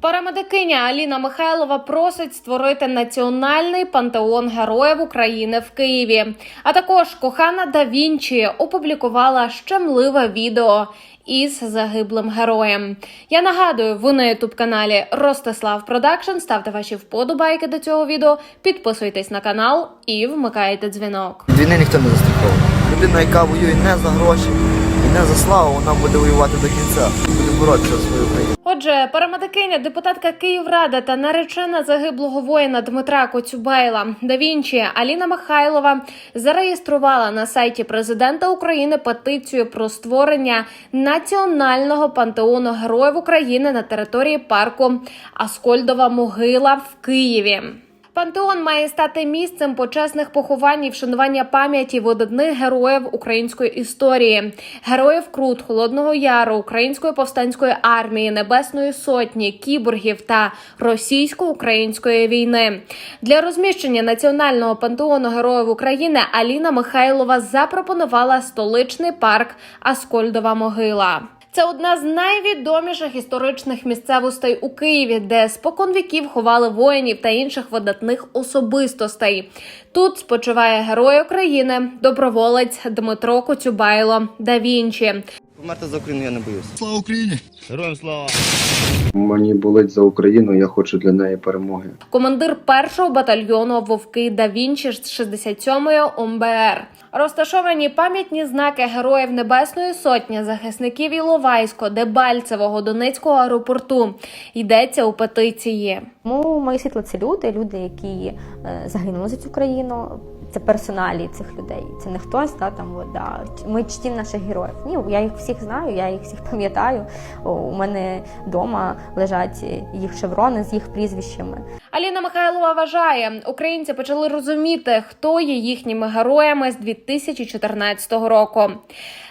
Парамедикиня Аліна Михайлова просить створити національний пантеон героїв України в Києві. А також кохана да Вінчі опублікувала щемливе відео із загиблим героєм. Я нагадую, ви на ютуб каналі Ростислав Продакшн. Ставте ваші вподобайки до цього відео, підписуйтесь на канал і вмикайте дзвінок. Від війни ніхто не застраховує. Людина, яка воює не за гроші не за славу, вона буде воювати до кінця, буде боротися за свою країну. Отже, парамедикиня, депутатка Київради та наречена загиблого воїна Дмитра Коцюбайла да Вінчі Аліна Михайлова зареєструвала на сайті президента України петицію про створення національного пантеону героїв України на території парку Аскольдова могила в Києві. Пантеон має стати місцем почесних поховань і вшанування пам'яті видатних героїв української історії, героїв Крут, Холодного Яру, Української повстанської армії, Небесної Сотні, кіборгів та російсько-української війни. Для розміщення національного пантеону героїв України Аліна Михайлова запропонувала столичний парк Аскольдова могила. Це одна з найвідоміших історичних місцевостей у Києві, де споконвіків ховали воїнів та інших видатних особистостей. Тут спочиває герой України, доброволець Дмитро Коцюбайло да Вінчі. Померти за Україну я не боюся. Слава Україні! Героям слава! Мені болить за Україну, я хочу для неї перемоги. командир першого батальйону Вовки да Вінчі з 67-ї ОМБР. Розташовані пам'ятні знаки героїв Небесної Сотні, захисників Іловайського, Дебальцевого, Донецького аеропорту. Йдеться у петиції. Тому мої світло це люди, люди, які е, загинули за цю країну. Це персоналі цих людей. Це не хтось, да, там от, да. ми чтім наших героїв. Ні, я їх всіх знаю, я їх всіх пам'ятаю. У мене вдома лежать їх шеврони з їх прізвищами. Аліна Михайлова вважає, українці почали розуміти, хто є їхніми героями з 2014 року.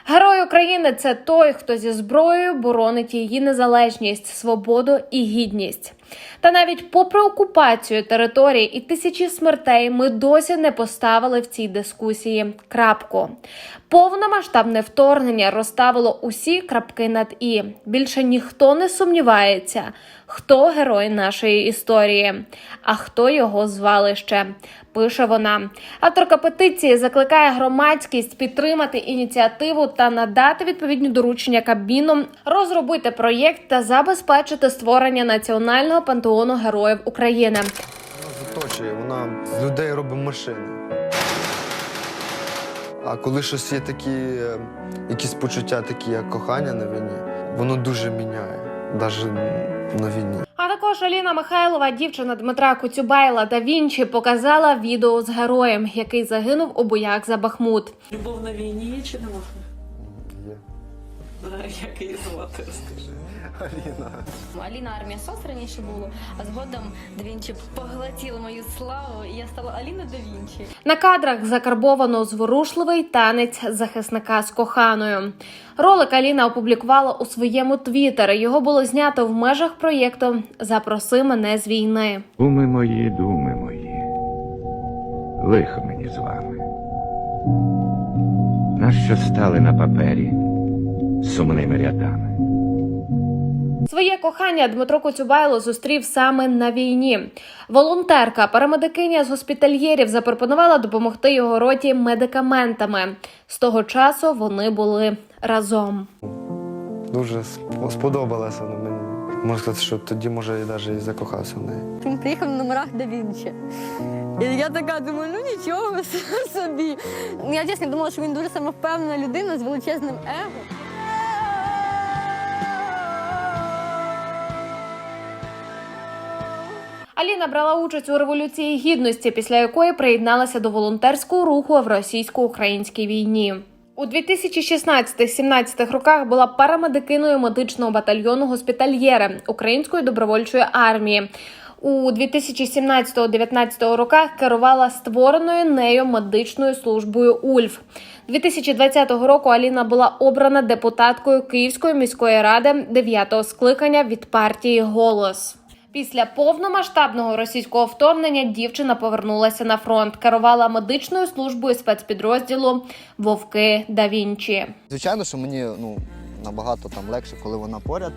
Герой України це той, хто зі зброєю боронить її незалежність, свободу і гідність. Та навіть попри окупацію території і тисячі смертей, ми досі не поставили в цій дискусії крапку. Повномасштабне вторгнення розставило усі крапки над і. Більше ніхто не сумнівається, хто герой нашої історії, а хто його звалище. Пише вона. Авторка петиції закликає громадськість підтримати ініціативу та надати відповідні доручення Кабміну, розробити проєкт та забезпечити створення національного пантеону героїв України. Вона заточує, вона з людей робить машини. А коли щось є такі, е, якісь почуття, такі як кохання на війні, воно дуже міняє, навіть на війні. А також Аліна Михайлова, дівчина Дмитра Коцюбайла да Вінчі, показала відео з героєм, який загинув у боях за Бахмут. Любов на війні є чи нема? Є. Як її звати, розкажи. Аліна. Аліна Армія СОС раніше було, а згодом Да Вінчі поглотіла мою славу, і я стала Аліна Девінчі. На кадрах закарбовано зворушливий танець захисника з коханою. Ролик Аліна опублікувала у своєму твіттері. Його було знято в межах проєкту Запроси мене з війни. Думи мої, думи мої, лихо мені з вами. Нащо стали на папері сумними рядами? Своє кохання Дмитро Коцюбайло зустрів саме на війні. Волонтерка, парамедикиня з госпітальєрів запропонувала допомогти його роті медикаментами. З того часу вони були разом. Дуже сп- сподобалася вона мені. Можна сказати, що тоді, може, я навіть і закохався в неї. Він приїхав на номерах Да Вінчі. І я така думаю, ну нічого собі. Я чесно думала, що він дуже самовпевнена людина з величезним его. Аліна брала участь у революції гідності, після якої приєдналася до волонтерського руху в російсько-українській війні. У 2016-17 роках була парамедикиною медичного батальйону госпітальєре Української добровольчої армії. У 2017-19 роках керувала створеною нею медичною службою Ульф. 2020 року Аліна була обрана депутаткою Київської міської ради 9-го скликання від партії Голос. Після повномасштабного російського вторгнення дівчина повернулася на фронт, керувала медичною службою спецпідрозділу Вовки да Вінчі. Звичайно, що мені ну, набагато там легше, коли вона поряд.